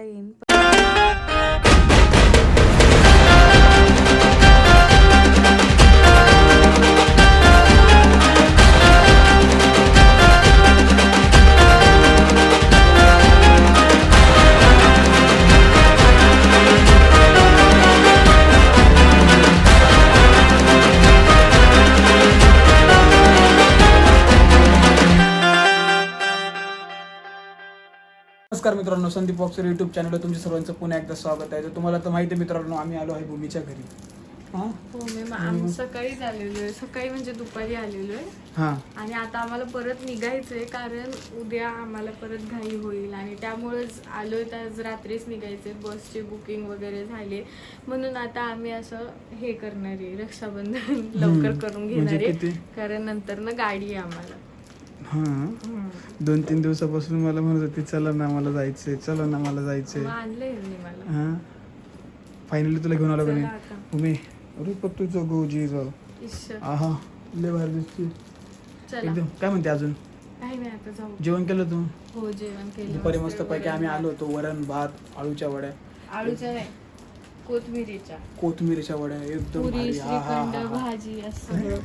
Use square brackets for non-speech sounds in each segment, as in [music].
येईन नमस्कार मित्रांनो संदीप बॉक्सर युट्यूब चॅनलवर तुमच्या सर्वांचं पुन्हा एकदा स्वागत आहे. तर तुम्हाला तर माहिती आहे मित्रांनो आम्ही आलो आहे भूमीच्या घरी. हां? हो मी आम्ही सकाळीच आलेलो आहे. सकाळी म्हणजे दुपारी आलेलो आहे. हां. आणि आता आम्हाला परत निघायचंय कारण उद्या आम्हाला परत घाई होईल आणि त्यामुळेच आलोय तर आज रात्रीच निघायचंय. बसची बुकिंग वगैरे झाली. म्हणून आता आम्ही असं हे करणार आहे. रक्षाबंधन [laughs] लवकर करून घेणार म्हणजे आहे? कारण नंतर ना गाडी आहे आम्हाला. हां. दोन तीन दिवसापासून मला म्हणत होती चला ना मला जायचंय चला ना मला जायचंय. आणलंय मी मला. हां? फायनली तुला घेऊन आलो का चला नाही अरे पण तुझं गोजी जाऊ इश्श. आहा लय भारी दिसते चला. एकदम. काय म्हणते अजून? काही नाही आता जाऊ. जेवण केलं तू? हो जेवण केलं. दुपारी मस्त पैकी आम्ही आलो होतो वरण भात आळूच्या वड्या. आळूच्या नाही कोथमिरीच्या. कोथिंबीरच्या वड्या एकदम पुरी भारी. हा हा श्रीखंड हा. हा भाजी असं.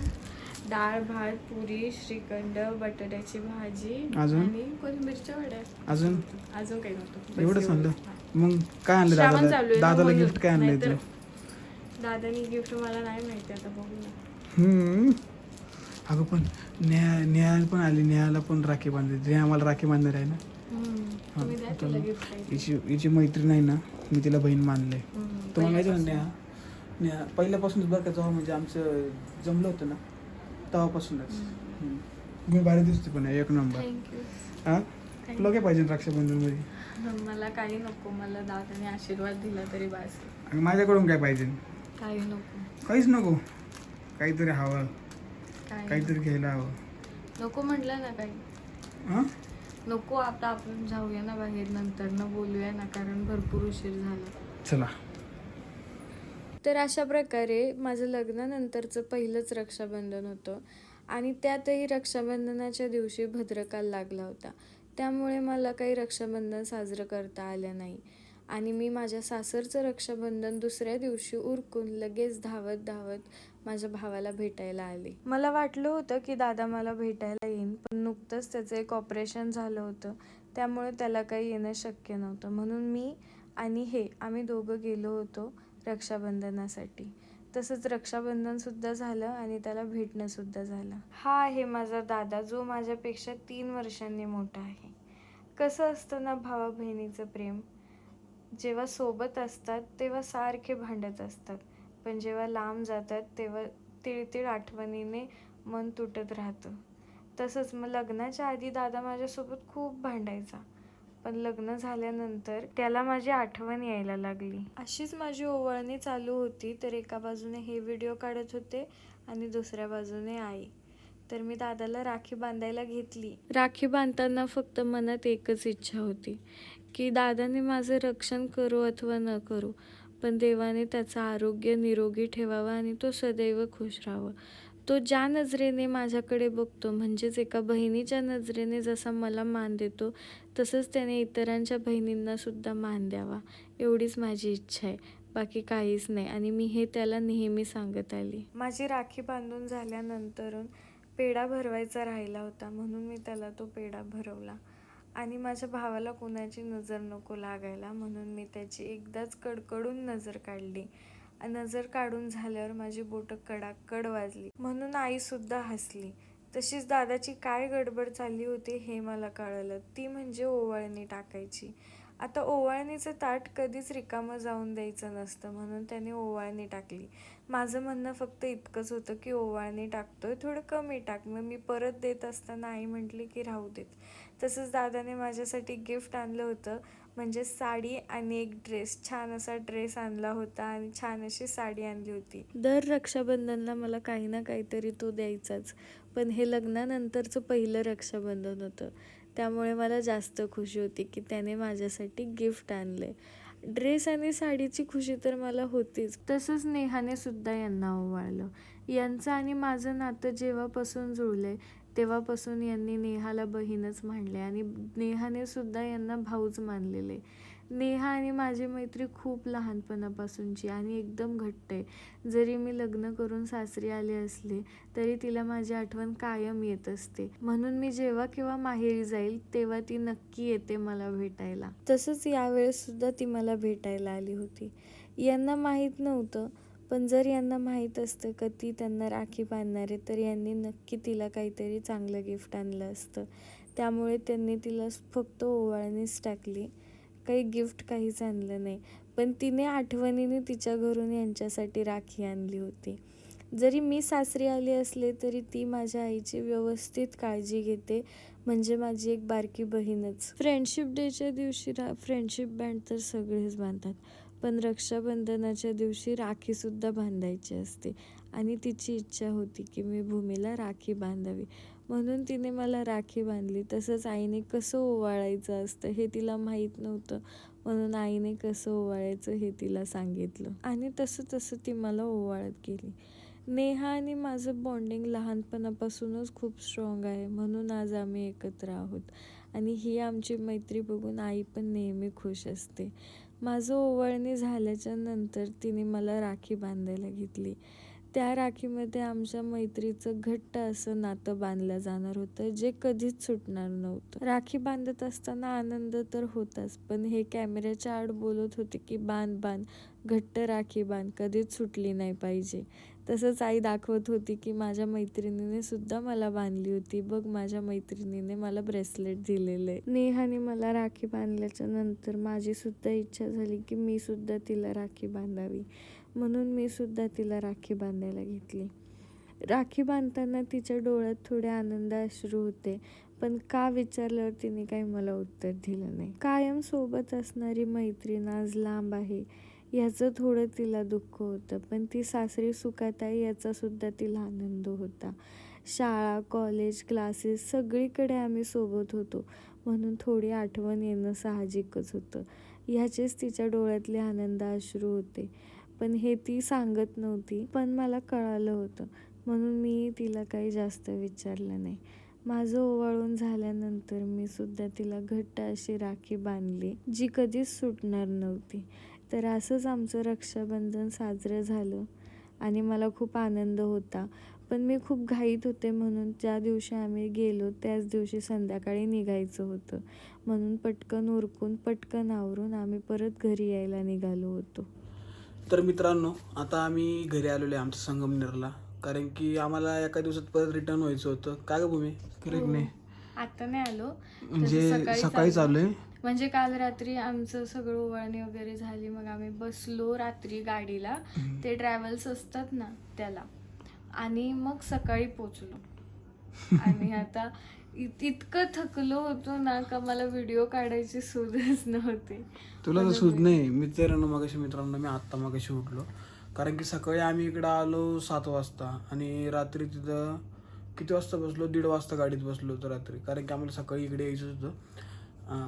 डाळ भात पुरी श्रीखंड बटाट्याची भाजी अजून? आणि कोथिंबीरच्या वड्या अजून अजून काही नव्हतं बस आणलं एवढंच. मग काय आणलं श्रावण दादाला चालू आहे ना दादाला म्हणून. गिफ्ट काय आणलंय नाहीतर दादानी गिफ्ट मला नाही माहिती आता बघू ना हम्म. अगं पण नेहा नेहा पण आली नेहाला पण राखी बांधली नेहा मला राखी बांधणार आहे ना. तुम्ही द्या तिला गिफ्ट हिची हिची मैत्रीण आहे ना मी तिला बहीण मानले. तुम्हाला माहिती ना पहिल्यापासून. नेहा नेहा पहिल्यापासूनच बरं का जेव्हा म्हणजे आमचं जमलं होतं ना तेव्हापासूनच. हम्म. मी भारी दिसते पण एक नंबर. हा? Thank तुला काय पाहिजे रक्षाबंधनमध्ये. मला काही नको मला दादाने आशीर्वाद दिला तरी बास. आणि माझ्याकडून काय पाहिजे? काही नको. काहीच नको. काहीतरी हवं. काही काहीतरी घ्यायला हवं. नको. नको म्हटलं ना काही. हां? नको आता आपण जाऊया ना बाहेर नंतर न बोलूया ना कारण भरपूर उशीर झाला. चला. तर अशा प्रकारे माझं लग्नानंतरचं पहिलंच रक्षाबंधन होतं. आणि त्यातही रक्षाबंधनाच्या दिवशी भद्रकाल लागला होता. त्यामुळे मला काही रक्षाबंधन साजरं करता आलं नाही. आणि मी माझ्या सासरचं रक्षाबंधन दुसऱ्या दिवशी उरकून लगेच धावत धावत माझ्या भावाला भेटायला आले. मला वाटलं होतं की दादा मला भेटायला येईन पण नुकतंच त्याचं एक ऑपरेशन झालं होतं. त्यामुळे त्याला काही येणं शक्य नव्हतं. म्हणून मी आणि हे आम्ही दोघं गेलो होतो. रक्षाबंधनासाठी. तसंच रक्षाबंधनसुद्धा झालं आणि त्याला भेटणंसुद्धा झालं. हा आहे माझा दादा जो माझ्यापेक्षा तीन वर्षांनी मोठा आहे. कसं असतं ना भावा बहिणीचं प्रेम? जेव्हा सोबत असतात तेव्हा सारखे भांडत असतात. पण जेव्हा लांब जातात तेव्हा तिळतिळ आठवणीने मन तुटत राहतं. तसंच मग लग्नाच्या आधी दादा माझ्यासोबत खूप भांडायचा. पण लग्न झाल्यानंतर त्याला माझी आठवण यायला लागली. अशीच माझी ओवाळणी चालू होती तर एका बाजूने हे व्हिडिओ काढत होते आणि दुसऱ्या बाजूने आई. तर मी दादाला राखी बांधायला घेतली. राखी बांधताना फक्त मनात एकच इच्छा होती की दादाने माझं रक्षण करू अथवा न करू पण देवाने त्याचं आरोग्य निरोगी ठेवावं आणि तो सदैव खुश राहावं. तो ज्या नजरेने माझ्याकडे बघतो म्हणजेच एका बहिणीच्या नजरेने जसा मला मान देतो तसंच त्याने इतरांच्या बहिणींना सुद्धा मान द्यावा. एवढीच माझी इच्छा आहे. बाकी काहीच नाही आणि मी हे त्याला नेहमी सांगत आली. माझी राखी बांधून झाल्यानंतर पेढा भरवायचा राहिला होता. म्हणून मी त्याला तो पेढा भरवला. आणि माझ्या भावाला कोणाची नजर नको लागायला. म्हणून मी त्याची एकदाच कडकडून नजर काढली. नजर काढून झाल्यावर माझी बोटं कडाकड वाजली. म्हणून आई सुद्धा हसली. तशीच दादाची काय गडबड चालली होती हे मला कळलं. ती म्हणजे ओवाळणी टाकायची. आता ओवाळणीचं ताट कधीच रिकामं जाऊन द्यायचं नसतं म्हणून त्याने ओवाळणी टाकली. माझं म्हणणं फक्त इतकंच होतं की ओवाळणी टाकतोय थोडं कमी टाक. मग मी परत देत असताना आई म्हटली की राहू देत. तसंच दादाने माझ्यासाठी गिफ्ट आणलं होतं. म्हणजे साडी आणि एक ड्रेस. छान असा ड्रेस आणला होता आणि छान अशी साडी आणली होती. दर रक्षाबंधनला मला काही ना काहीतरी तो द्यायचाच. पण हे लग्नानंतरचं पहिलं रक्षाबंधन होतं. त्यामुळे मला जास्त खुशी होती की त्याने माझ्यासाठी गिफ्ट आणले ड्रेस आणि साडीची खुशी तर मला होतीच. तसंच नेहाने सुद्धा यांना ओवाळलं. यांचं आणि माझं नातं जेव्हापासून जुळलंय तेव्हापासून यांनी नेहाला बहीणच मानले आणि नेहाने सुद्धा यांना भाऊच मानलेले. नेहा आणि माझी मैत्री खूप लहानपणापासूनची आणि एकदम घट्ट आहे. जरी मी लग्न करून सासरी आले असले तरी तिला माझी आठवण कायम येत असते. म्हणून मी जेव्हा केव्हा माहेरी जाईल तेव्हा ती नक्की येते मला भेटायला. तसंच यावेळेस सुद्धा ती मला भेटायला आली होती. यांना माहीत नव्हतं पण जर यांना माहीत असतं का ती त्यांना राखी बांधणार आहे तर यांनी नक्की तिला काहीतरी चांगलं गिफ्ट आणलं असतं. त्यामुळे त्यांनी तिला फक्त ओवाळणीच टाकली. काही गिफ्ट काहीच आणलं नाही. पण तिने आठवणीने तिच्या घरून यांच्यासाठी राखी आणली होती. जरी मी सासरी आली असले तरी ती माझ्या आईची व्यवस्थित काळजी घेते. म्हणजे माझी एक बारकी बहीणच. फ्रेंडशिप डेच्या दिवशी रा फ्रेंडशिप बँड तर सगळेच बांधतात. पण रक्षाबंधनाच्या दिवशी राखीसुद्धा बांधायची असते. आणि तिची इच्छा होती की मी भूमीला राखी बांधावी. म्हणून तिने मला राखी बांधली. तसंच आईने कसं ओवाळायचं असतं हे तिला माहीत नव्हतं. म्हणून आईने कसं ओवाळायचं हे तिला सांगितलं. आणि तसं तसं ती मला ओवाळत गेली. नेहा आणि माझं बॉन्डिंग लहानपणापासूनच खूप स्ट्रॉंग आहे. म्हणून आज आम्ही एकत्र आहोत. आणि ही आमची मैत्री बघून आई पण नेहमी खुश असते. माझं ओवाळणी झाल्याच्यानंतर तिने मला राखी बांधायला घेतली. त्या राखीमध्ये आमच्या मैत्रीचं घट्ट असं नातं बांधलं जाणार होतं जे कधीच सुटणार नव्हतं. राखी बांधत असताना आनंद तर होताच पण हे कॅमेऱ्याच्या आड बोलत होते की बांध बांध घट्ट राखी बांध कधीच सुटली नाही पाहिजे. तसंच आई दाखवत होती की माझ्या मैत्रिणीने सुद्धा मला बांधली होती बघ माझ्या मैत्रिणीने मला ब्रेसलेट दिलेलं आहे. नेहाने मला राखी बांधल्याच्या नंतर माझी सुद्धा इच्छा झाली की मी सुद्धा तिला राखी बांधावी. म्हणून मी सुद्धा तिला राखी बांधायला घेतली. राखी बांधताना तिच्या डोळ्यात थोडे आनंद अश्रू होते पण का विचारल्यावर तिने काही मला उत्तर दिलं नाही. कायम सोबत असणारी मैत्रीण आज लांब आहे याचं थोडं तिला दुःख होतं पण ती सासरी सुखात आहे याचा सुद्धा तिला आनंद होता. शाळा कॉलेज क्लासेस सगळीकडे आम्ही सोबत होतो म्हणून थोडी आठवण येणं साहजिकच होतं. ह्याचेच तिच्या डोळ्यातले आनंद अश्रू होते. पण हे ती सांगत नव्हती पण मला कळालं होतं. म्हणून मी तिला काही जास्त विचारलं नाही. माझं ओवाळून झाल्यानंतर मी सुद्धा तिला घट्ट अशी राखी बांधली जी कधीच सुटणार नव्हती. तर असंच आमचं रक्षाबंधन साजरं झालं आणि मला खूप आनंद होता. पण मी खूप घाईत होते म्हणून ज्या दिवशी आम्ही गेलो त्याच दिवशी संध्याकाळी निघायचं होतं. म्हणून पटकन उरकून पटकन आवरून आम्ही परत घरी यायला निघालो होतो. तर मित्रांनो आता आम्ही घरी आलेलो आहे आमच्या संगमनेरला. कारण की आम्हाला एका दिवसात परत रिटर्न व्हायचं होतं. काय ग भूमी? करेक्ट नाही आता नाही आलो. म्हणजे सकाळी सकाळी चाललो. चालू आहे? म्हणजे काल रात्री आमचं सगळं ओवाळणी वगैरे झाली. मग आम्ही बसलो रात्री गाडीला. ते ट्रॅव्हल्स असतात ना त्याला. आणि मग सकाळी पोचलो [laughs] आणि आता इतकं थकलो होतो ना का मला व्हिडिओ काढायची सूदच नव्हती. तुला तर सूज नाही. मी तर ना मगाशी मित्रांनो मी आत्ता मगाशी उठलो. कारण की सकाळी आम्ही इकडं आलो सात वाजता आणि रात्री तिथं किती वाजता बसलो? दीड वाजता गाडीत बसलो होतो रात्री. कारण की आम्हाला सकाळी इकडे यायचं होतं. हां.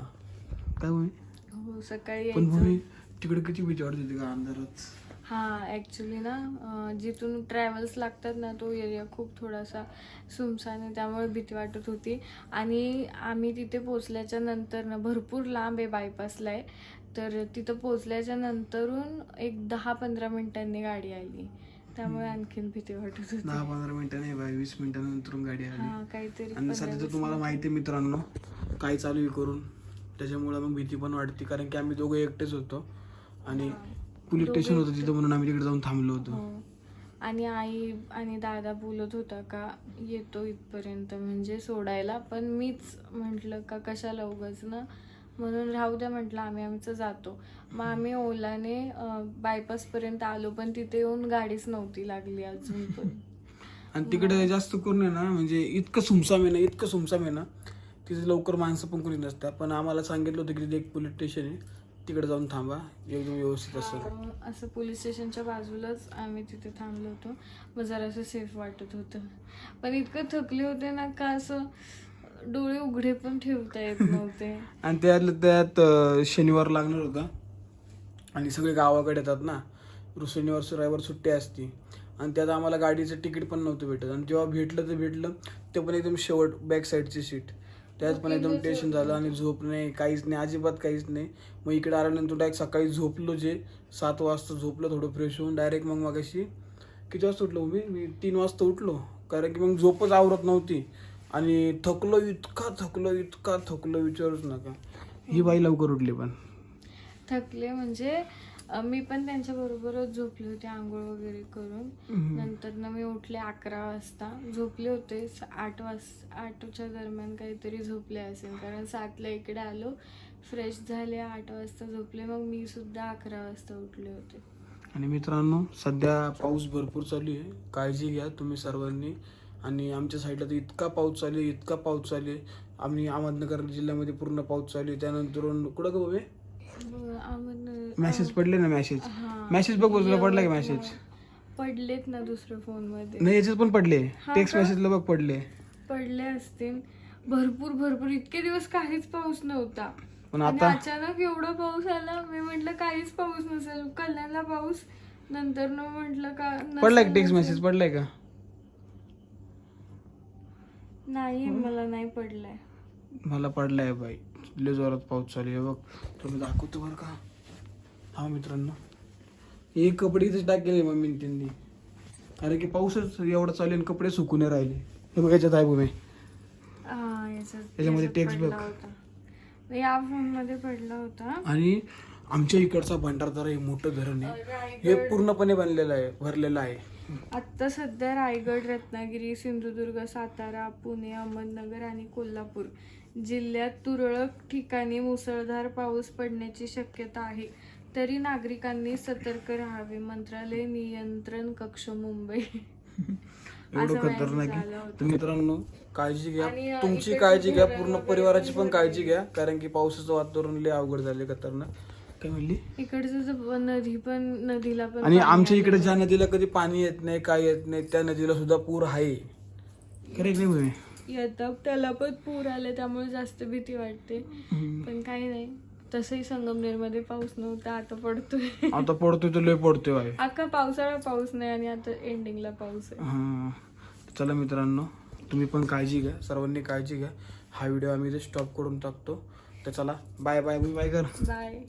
काय भूमी हो सकाळी पण तिकडे किती वाटत होती का अंधारात? हा ॲक्च्युली ना जिथून ट्रॅव्हल्स लागतात ना तो एरिया खूप थोडासा सुमसान आहे त्यामुळे भीती वाटत होती. आणि आम्ही तिथे पोचल्याच्या नंतर ना भरपूर लांब आहे बायपासला आहे. तर तिथं पोचल्याच्या नंतरून एक दहा पंधरा मिनिटांनी गाडी आली. त्यामुळे आणखीन भीती वाटत होती. दहा पंधरा मिनिटं नाही बाय वीस मिनिटानंतर गाडी आली. हा काहीतरी आणि सध्या तुम्हाला. माहिती आहे मित्रांनो काय चालू आहे करून. त्याच्यामुळे मग भीती पण वाटते कारण की आम्ही दोघं एकटेच होतो. आणि. पोलीस स्टेशन होतं. तिथं म्हणून आम्ही तिकडे जाऊन थांबलो होतो. हो. आणि आई आणि दादा बोलत होता का येतो इथपर्यंत म्हणजे सोडायला. पण मीच म्हटलं का कशाला उगाच ना? म्हणून राहू द्या म्हटलं आम्ही आमचं जातो. मग आम्ही ओलाने बायपास पर्यंत आलो पण तिथे येऊन गाडीच नव्हती लागली अजून पण. [laughs] आणि तिकडे जास्त करून आहे ना म्हणजे इतकं सुमसाम आहे ना इतकं सुमसाम आहे ना तिथे लवकर माणसं पण कोणी नसतात. पण आम्हाला सांगितलं होतं की तिथे एक पोलीस स्टेशन आहे. तिकडे जाऊन थांबा. एकदम व्यवस्थित असं असं पोलीस स्टेशनच्या बाजूलाच आम्ही तिथे थांबलो होतो. मग जरासं सेफ वाटत होतं. पण इतकं थकले होते ना का असं डोळे उघडे पण ठेवता येत [laughs] नव्हते. आणि त्यातलं त्यात अं, शनिवार लागणार होता. आणि सगळे गावाकडे येतात ना. रु- शनिवार रविवार सुट्टी असती. आणि त्यात आम्हाला गाडीचं तिकीट पण नव्हतं भेटत. आणि जेव्हा भेटलं तर भेटलं ते पण एकदम शेवट बॅक साईडची सीट त्यात पण एकदम टेन्शन झालं आणि झोप नाही काहीच नाही अजिबात काहीच नाही. मग इकडे आल्यानंतर डायरेक्ट सकाळी झोपलो जे सात वाजता झोपलो थोडं फ्रेश होऊन डायरेक्ट मग मागाशी किती वाजता उठलो मी मी तीन वाजता उठलो. कारण की मग झोपच आवरत नव्हती. आणि थकलो इतका थकलो इतका थकलो विचारूच नका. ही बाई लवकर उठली पण. थकले म्हणजे मी पण त्यांच्या बरोबरच झोपले होते आंघोळ वगैरे करून. नंतर ना मी उठले अकरा वाजता. झोपले होते आठ वाज आठच्या दरम्यान काहीतरी झोपले असेल. कारण सातला इकडे आलो. फ्रेश झाले आठ वाजता झोपले. मग मी सुद्धा अकरा वाजता उठले होते. आणि मित्रांनो सध्या पाऊस भरपूर चालू आहे. काळजी घ्या तुम्ही सर्वांनी. आणि आमच्या साईडला तर इतका पाऊस चालू आहे इतका पाऊस चालू आहे. आम्ही अहमदनगर जिल्ह्यामध्ये पूर्ण पाऊस चालू आहे. त्यानंतर कुठं ग आम्हाला- मॅसेज पडले ना मॅसेज. मॅसेज बघ तुला पडला का मॅसेज पडलेत ना दुसऱ्या फोनमध्ये नाही याच्यात पण पडले. टेक्स्ट? मेसेजला बघ पडले. पडले असतील. भरपूर भरपूर. इतके दिवस काहीच पाऊस नव्हता. पण आता अचानक एवढा पाऊस आला मी म्हंटल काहीच पाऊस नसेल. कल्याणला पाऊस नंतर न म्हंटल का पडलाय का टेक्स्ट. मेसेज पडलाय का? नाही मला नाही पडलाय. मला पडलाय बाई. लय जोरात पाऊस चालू आहे बघ. तुम्ही दाखवतो बरं का. हा मित्रांनो. हे कपडे इथेच टाकले मम्मीने त्यांनी. अरे की पाऊसच एवढा चालू आहे आणि कपडे सुकून राहिले. हे बघ याच्यात आहे बघ मी याच्यात- याच्यामध्ये याच्यात text पडला बघ. होता. या फोनमध्ये पडला होता. आणि आमच्या इकडचा भंडारदरा हे मोठं धरण आहे. हे पूर्णपणे बनलेलं आहे भरलेलं आहे. आता सध्या रायगड रत्नागिरी सिंधुदुर्ग सातारा पुणे अहमदनगर आणि कोल्हापूर जिल्ह्यात तुरळक ठिकाणी मुसळधार पाऊस पडण्याची शक्यता आहे. तरी नागरिकांनी सतर्क राहावे. मंत्रालय नियंत्रण कक्ष मुंबई. [laughs] एवढं खतरनाक आहे. तर मित्रांनो काळजी घ्या. तुमची काळजी घ्या. पूर्ण परिवाराची पण काळजी घ्या. कारण की पावसाचं वातावरण लय अवघड झाले खतरनाक. काय म्हणली? इकडचं जो नदी पण नदीला पण आणि आमच्या इकडे ज्या नदीला कधी पाणी येत नाही काय येत नाही त्या नदीला सुद्धा पूर आहे. खरे नाही भूमी? येतं त्याला पण पूर आले त्यामुळे जास्त भीती वाटते. पण काही नाही. तसंही संगमनेरमध्ये पाऊस नव्हता आता पडतोय. आता पडतोय तर लय पडतोय अख्खा पावसाळा पाऊस नाही आणि आता एंडिंगला पाऊस आहे. हा. चला मित्रांनो तुम्ही पण काळजी घ्या सर्वांनी काळजी घ्या. हा व्हिडिओ आम्ही इथे स्टॉप करून टाकतो. तर चला बाय बाय बाय कर. बाय